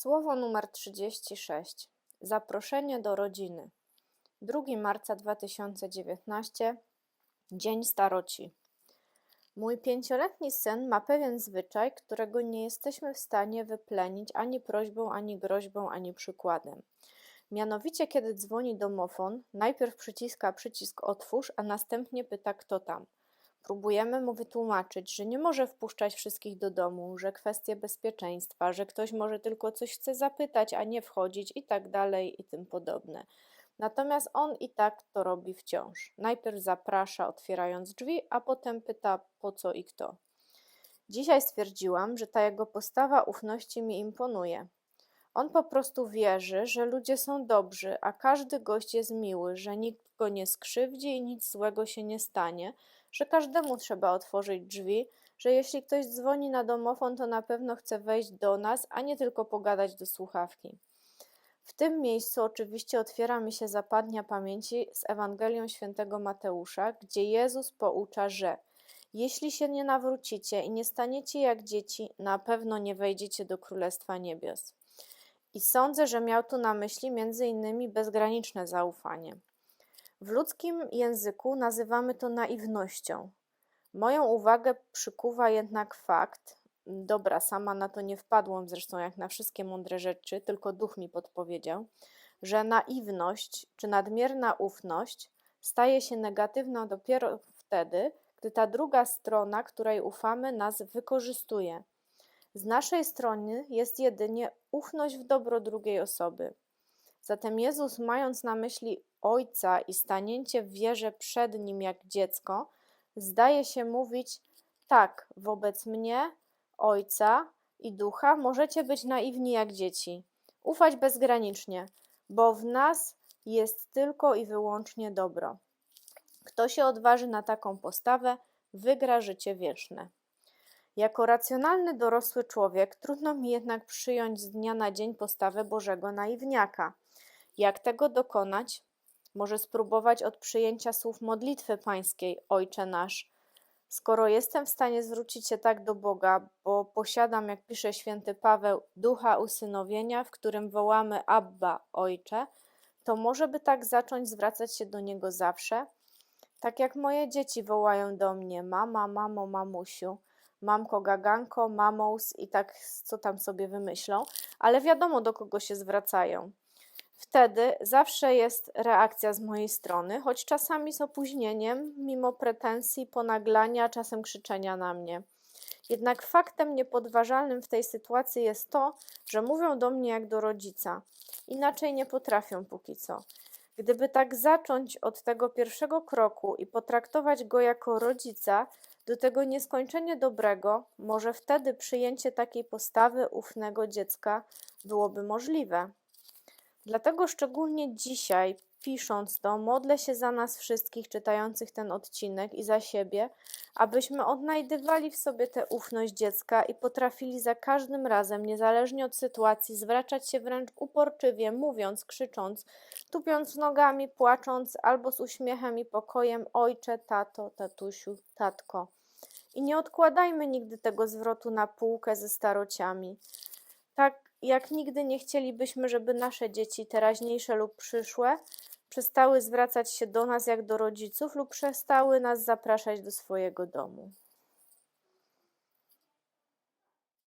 Słowo numer 36. Zaproszenie do rodziny. 2 marca 2019. Dzień staroci. Mój pięcioletni syn ma pewien zwyczaj, którego nie jesteśmy w stanie wyplenić ani prośbą, ani groźbą, ani przykładem. Mianowicie, kiedy dzwoni domofon, najpierw przyciska przycisk otwórz, a następnie pyta, kto tam. Próbujemy mu wytłumaczyć, że nie może wpuszczać wszystkich do domu, że kwestie bezpieczeństwa, że ktoś może tylko coś chce zapytać, a nie wchodzić i tak dalej i tym podobne. Natomiast on i tak to robi wciąż. Najpierw zaprasza, otwierając drzwi, a potem pyta po co i kto. Dzisiaj stwierdziłam, że ta jego postawa ufności mi imponuje. On po prostu wierzy, że ludzie są dobrzy, a każdy gość jest miły, że nikt go nie skrzywdzi i nic złego się nie stanie, że każdemu trzeba otworzyć drzwi, że jeśli ktoś dzwoni na domofon, to na pewno chce wejść do nas, a nie tylko pogadać do słuchawki. W tym miejscu oczywiście otwiera mi się zapadnia pamięci z Ewangelią świętego Mateusza, gdzie Jezus poucza, że jeśli się nie nawrócicie i nie staniecie jak dzieci, na pewno nie wejdziecie do Królestwa Niebios. I sądzę, że miał tu na myśli między innymi bezgraniczne zaufanie. W ludzkim języku nazywamy to naiwnością. Moją uwagę przykuwa jednak fakt, dobra, sama na to nie wpadłam zresztą jak na wszystkie mądre rzeczy, tylko duch mi podpowiedział, że naiwność czy nadmierna ufność staje się negatywna dopiero wtedy, gdy ta druga strona, której ufamy, nas wykorzystuje. Z naszej strony jest jedynie ufność w dobro drugiej osoby. Zatem Jezus, mając na myśli Ojca i stanięcie w wierze przed Nim jak dziecko, zdaje się mówić: Tak, wobec mnie, Ojca i Ducha, możecie być naiwni jak dzieci, ufać bezgranicznie, bo w nas jest tylko i wyłącznie dobro. Kto się odważy na taką postawę, wygra życie wieczne. Jako racjonalny dorosły człowiek trudno mi jednak przyjąć z dnia na dzień postawę Bożego naiwniaka. Jak tego dokonać? Może spróbować od przyjęcia słów modlitwy pańskiej, Ojcze nasz. Skoro jestem w stanie zwrócić się tak do Boga, bo posiadam, jak pisze święty Paweł, ducha usynowienia, w którym wołamy Abba, Ojcze, to może by tak zacząć zwracać się do Niego zawsze? Tak jak moje dzieci wołają do mnie mama, mamo, mamusiu, mamko, gaganko, mamous i tak co tam sobie wymyślą, ale wiadomo do kogo się zwracają. Wtedy zawsze jest reakcja z mojej strony, choć czasami z opóźnieniem, mimo pretensji, ponaglania, czasem krzyczenia na mnie. Jednak faktem niepodważalnym w tej sytuacji jest to, że mówią do mnie jak do rodzica. Inaczej nie potrafią póki co. Gdyby tak zacząć od tego pierwszego kroku i potraktować go jako rodzica, do tego nieskończenie dobrego, może wtedy przyjęcie takiej postawy ufnego dziecka byłoby możliwe. Dlatego szczególnie dzisiaj, pisząc to, modlę się za nas wszystkich czytających ten odcinek i za siebie, abyśmy odnajdywali w sobie tę ufność dziecka i potrafili za każdym razem, niezależnie od sytuacji, zwracać się wręcz uporczywie, mówiąc, krzycząc, tupiąc nogami, płacząc albo z uśmiechem i pokojem: Ojcze, tato, tatusiu, tatko. I nie odkładajmy nigdy tego zwrotu na półkę ze starociami. Tak jak nigdy nie chcielibyśmy, żeby nasze dzieci, teraźniejsze lub przyszłe, przestały zwracać się do nas jak do rodziców lub przestały nas zapraszać do swojego domu.